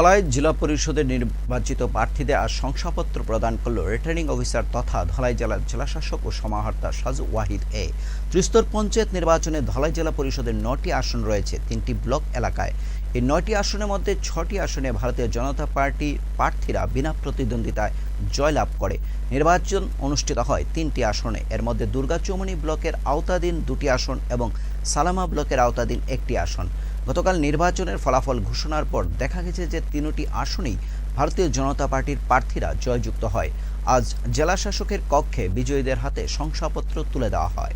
ধলাই জেলা পরিষদের নির্বাচিত প্রার্থীদের আজ শংসাপত্র প্রদান করল রিটার্নিং অফিসার তথা ধলাই জেলার জেলাশাসক ও সমাহর্তা সাজু ওয়াহিদ এ। ত্রিস্তর পঞ্চায়েত নির্বাচনে ধলাই জেলা পরিষদের নটি আসন রয়েছে তিনটি ব্লক এলাকায়। এই নয়টি আসনের মধ্যে ছটি আসনে ভারতীয় জনতা পার্টি প্রার্থীরা বিনা প্রতিদ্বন্দ্বিতায় জয়লাভ করে। নির্বাচন অনুষ্ঠিত হয় তিনটি আসনে। এর মধ্যে দুর্গাচৌমনি ব্লকের আওতাধীন দুটি আসন এবং সালামা ব্লকের আওতাধীন একটি আসন গতকাল নির্বাচনের ফলাফল ঘোষণার পর দেখা গেছে যে তিনটি আসনেই ভারতীয় জনতা পার্টির প্রার্থীরা জয়যুক্ত হয় আজ জেলা শাসকের কক্ষে বিজয়ীদের হাতে শংসাপত্র তুলে দেওয়া হয়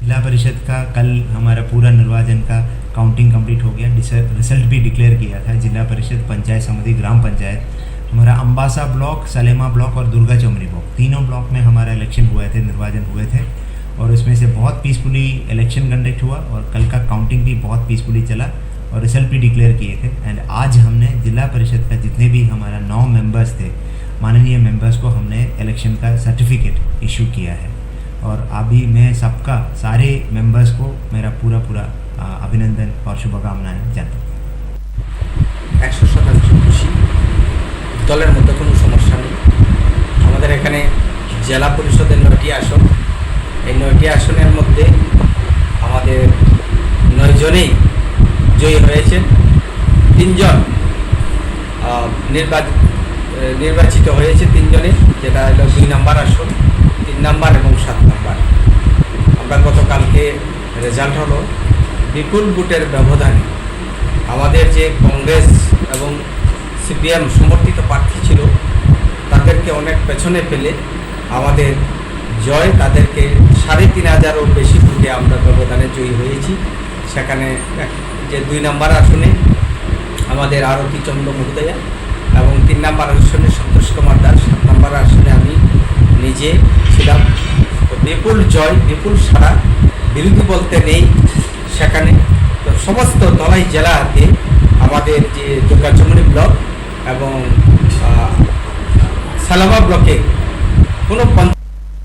जिला परिषद का कल हमारा पूरा निर्वाचन का काउंटिंग कंप्लीट हो गया डिस- रिजल्ट भी डिक्लेयर किया था जिला परिषद पंचायत समिति ग्राम पंचायत हमारा अम्बासा ब्लॉक, सलेमा ब्लॉक और दुर्गा चौमरी ब्लॉक। तीनों ब्लॉक में हमारा इलेक्शन हुए थे, निर्वाचन हुए थे और उसमें से बहुत पीसफुली इलेक्शन कंडक्ट हुआ और कल का काउंटिंग भी बहुत पीसफुली चला और रिज़ल्ट भी डिक्लेयर किए थे। एंड आज हमने जिला परिषद का जितने भी हमारा नौ मेंबर्स थे, माननीय मेंबर्स को हमने इलेक्शन का सर्टिफिकेट इशू किया है। और अभी मैं सबका, सारे मेंबर्स को मेरा पूरा पूरा अभिनंदन और शुभकामनाएँ जानता हूँ। দলের মধ্যে কোনো সমস্যা নেই। আমাদের এখানে জেলা পরিষদের নয়টি আসন। এই নয়টি আসনের মধ্যে আমাদের নয়জনেই জয়ী হয়েছেন। তিনজন আহ, নির্বাচ- নির্বাচিত হয়েছে তিনজনে যেটা হলো দুই নাম্বার আসন তিন নাম্বার এবং সাত নাম্বার। আমরা গতকালকে রেজাল্ট হলো বিপুল ভোটের ব্যবধানে। আমাদের যে কংগ্রেস এবং সিপিএম সমর্থিত প্রার্থী ছিল, তাদেরকে অনেক পেছনে ফেলে আমাদের জয়, তাদেরকে সাড়ে তিন হাজারও বেশি ভোটে আমরা ব্যবধানে জয়ী হয়েছি। সেখানে যে দুই নম্বর আসনে আমাদের আরতি চন্দ্র মুখোদয়া এবং তিন নম্বর আসনে সন্তোষ কুমার দাস। সাত নম্বর আসনে আমি নিজে ছিলাম। তো বিপুল জয়, বিপুল সারা বিরোধী বলতে নেই সেখানে। তো সমস্ত দলাই জেলাতে আমাদের যে দুর্গাচমনি ব্লক এবং সালামা ব্লকে কোনো পঞ্চায়েত